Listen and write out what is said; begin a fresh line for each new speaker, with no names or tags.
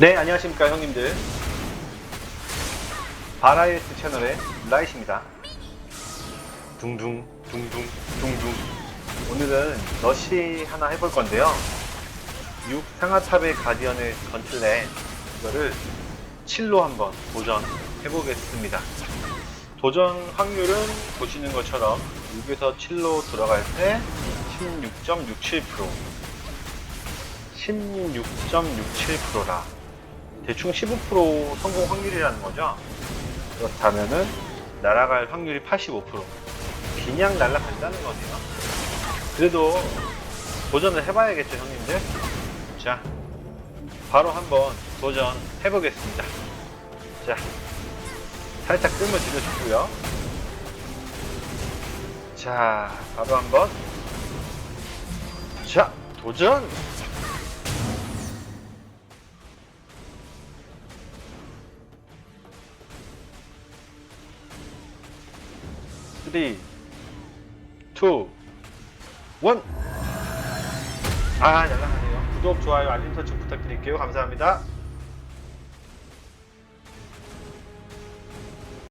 네, 안녕하십니까, 형님들. 바라이어트 채널의 라이트입니다. 둥둥, 둥둥, 둥둥. 오늘은 러시 하나 해볼 건데요. 6 상하탑의 가디언을 건틀래 이거를 7로 한번 도전해보겠습니다. 도전 확률은 보시는 것처럼 6에서 7로 들어갈 때 16.67% 16.67%라 대충 15% 성공 확률이라는 거죠. 그렇다면은 날아갈 확률이 85% 그냥 날아간다는 거네요. 그래도 도전을 해봐야겠죠, 형님들. 자, 바로 한번 도전 해보겠습니다. 자, 살짝 뜸을 들여주고요. 자, 바로 한번. 자, 도전! 쓰리, 투, 원. 아, 날라가네요. 구독, 좋아요, 알림 설정 부탁드릴게요. 감사합니다.